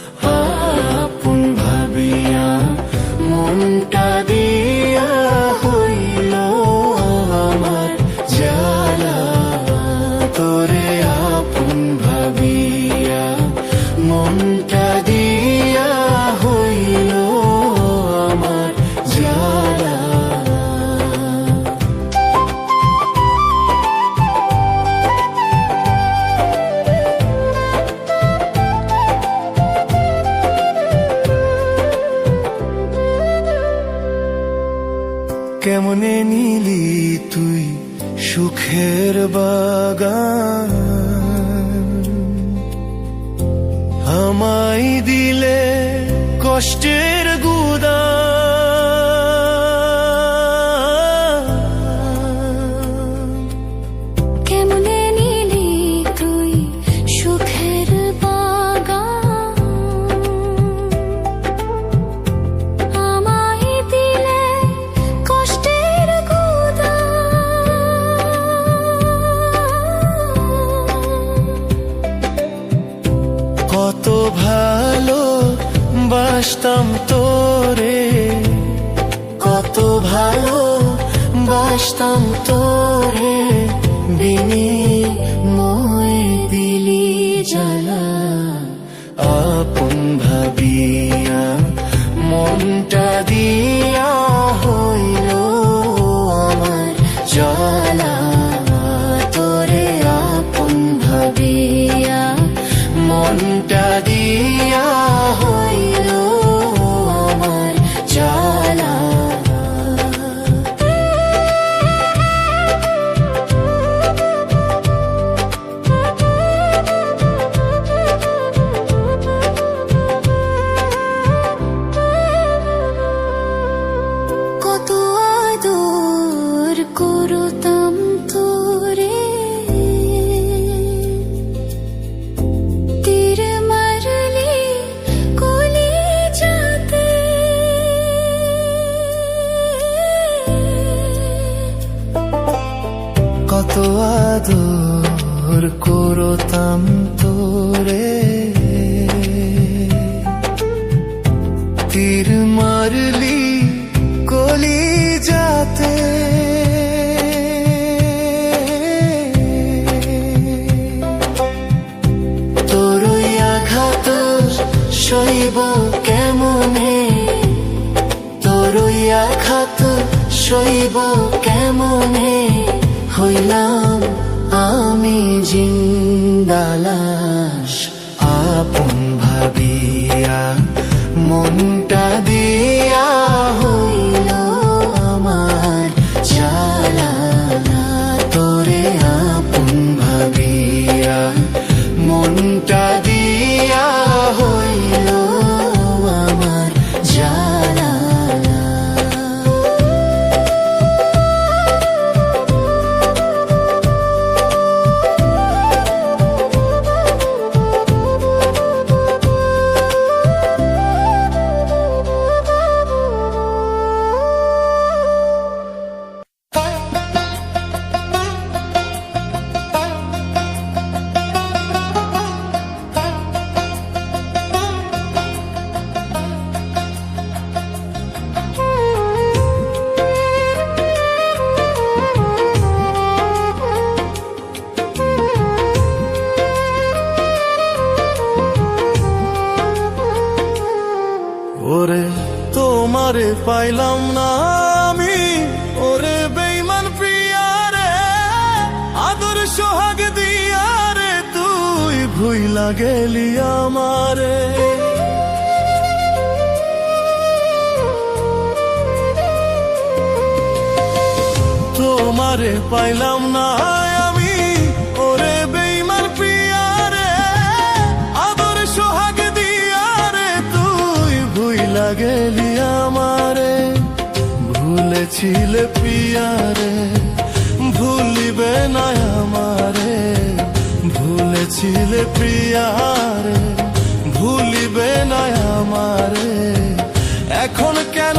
আপন কেমনে নিলি তুই সুখের বাগান? আমায় দিলে কষ্টের জানা আপন ভাবিয়া মনটা দিয়া আদর করতাম তোরে। তীর মারলি কলি যাতে তোর আঘাত সইব কেমনে? তোর আঘাত সইব কেমনে? হইলাম la la পাইলাম না আমি। ওরে বেইমান প্রিয়ারে, আদর সোহাগ দিয়ারে, তুই ভুইলা গেলি আমারে। তোমারে পাইলাম না ভুলেছিলে পিয়ারে ভুলিবে না আমারে। ভুলেছিলে প্রিয়ারে ভুলিবে না আমারে। এখন কেন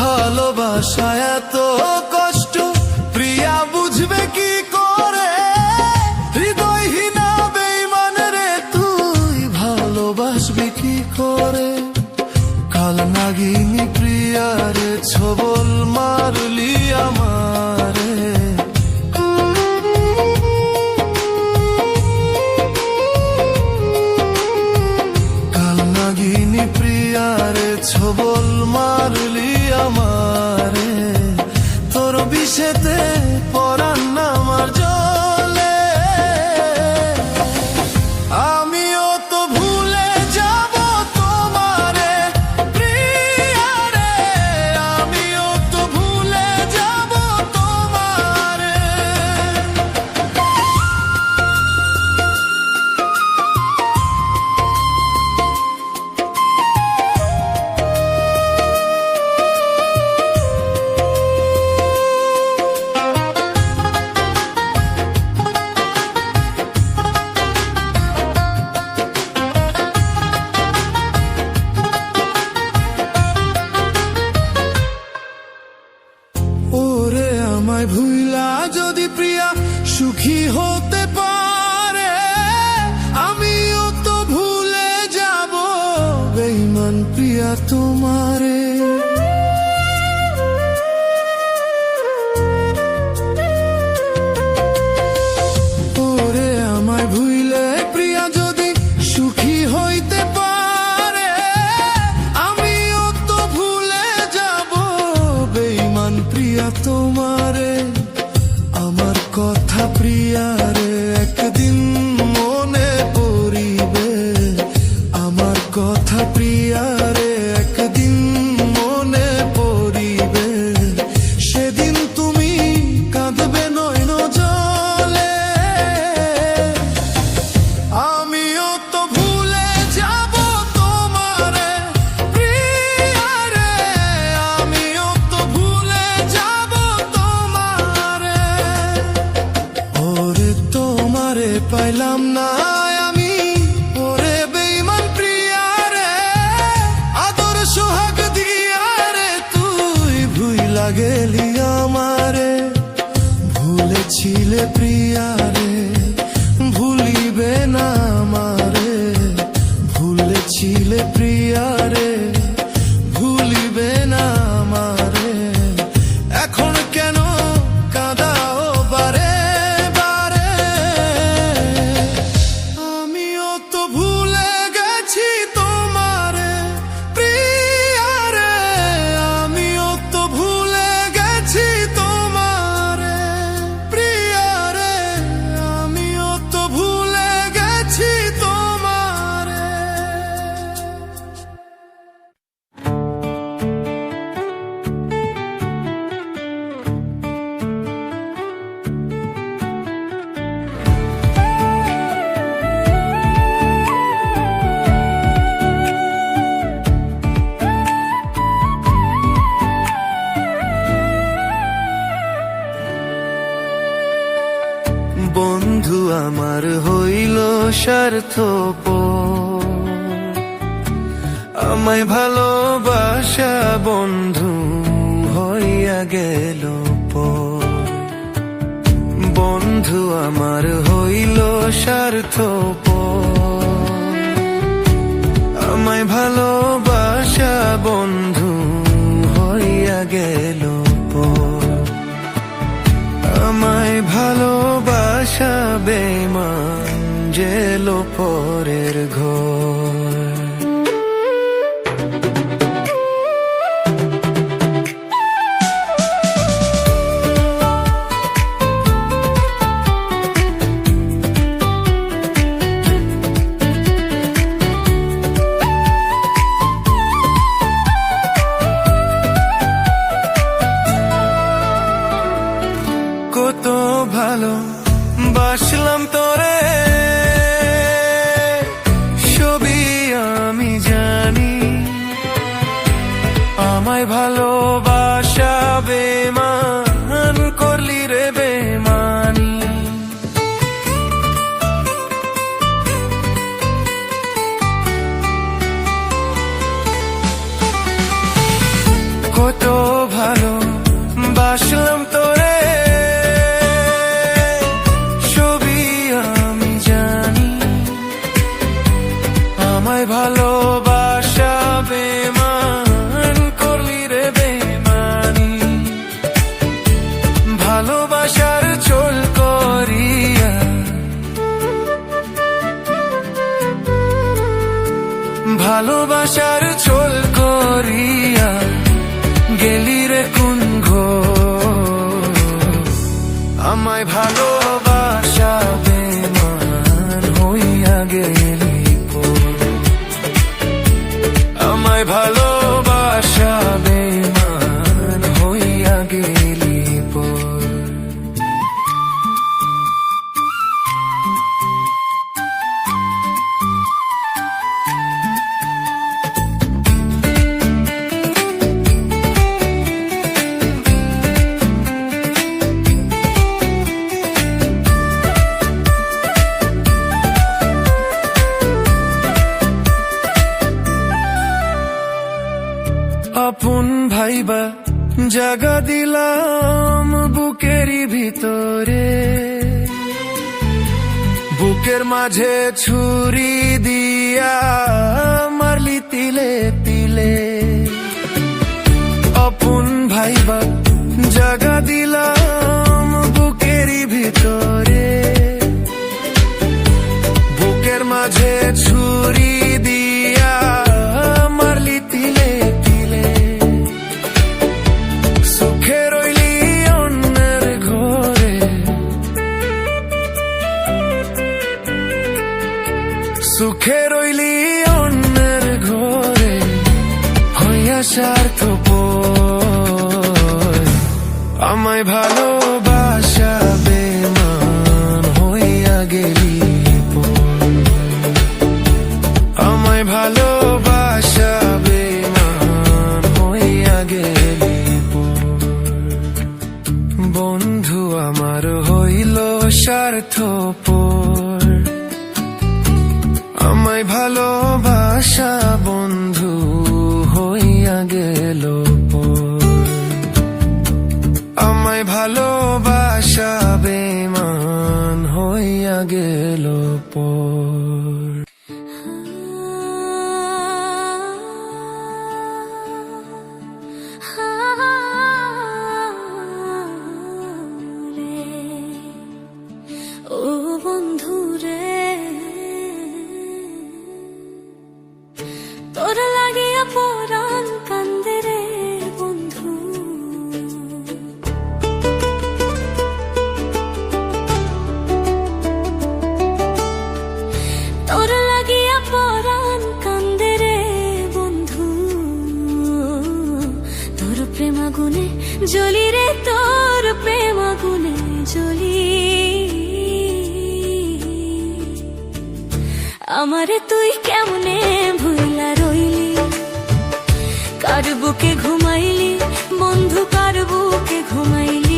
ভালোবাসা এত আরে ছবল মারলি আমারে। তোর বিষেতে তোমারে। ওরে আমায় ভুইলে প্রিয়া যদি সুখী হইতে পারে, আমিও তো ভুলে যাব বেইমান প্রিয়া তোমারে। আমার কথা প্রিয়ারে একদিন মনে পড়িবে। আমার কথা প্রিয় গেলি আমারে ভুলেছিলে প্রিয়ারে। নিঃস্বার্থ আমায় ভালোবাসা বন্ধু হইয়া গেল বন্ধু আমার হইল স্বার্থ আমায় ভালোবাসা বন্ধু হইয়া গেল আমায় ভালোবাসা বেমা এলো পরের ঘোর। my shadow গরম বুকেরই ভিতরে। বুকের মাঝে ছুরি দিয়া মারলি তিলে তিলে। অপুন ভাইবা জাগা দিলাম বুকেরই ভিতরে। বুকের মাঝে ছুরি ভাই por. Ah, ah, প্রেম আগুনে জ্বলি রে তোর প্রেম আগুনে জ্বলি। আমারে তুই কেমনে ভুলা রইলি? কার বুকে ঘুমাইলি? বন্ধু কার বুকে ঘুমাইলি?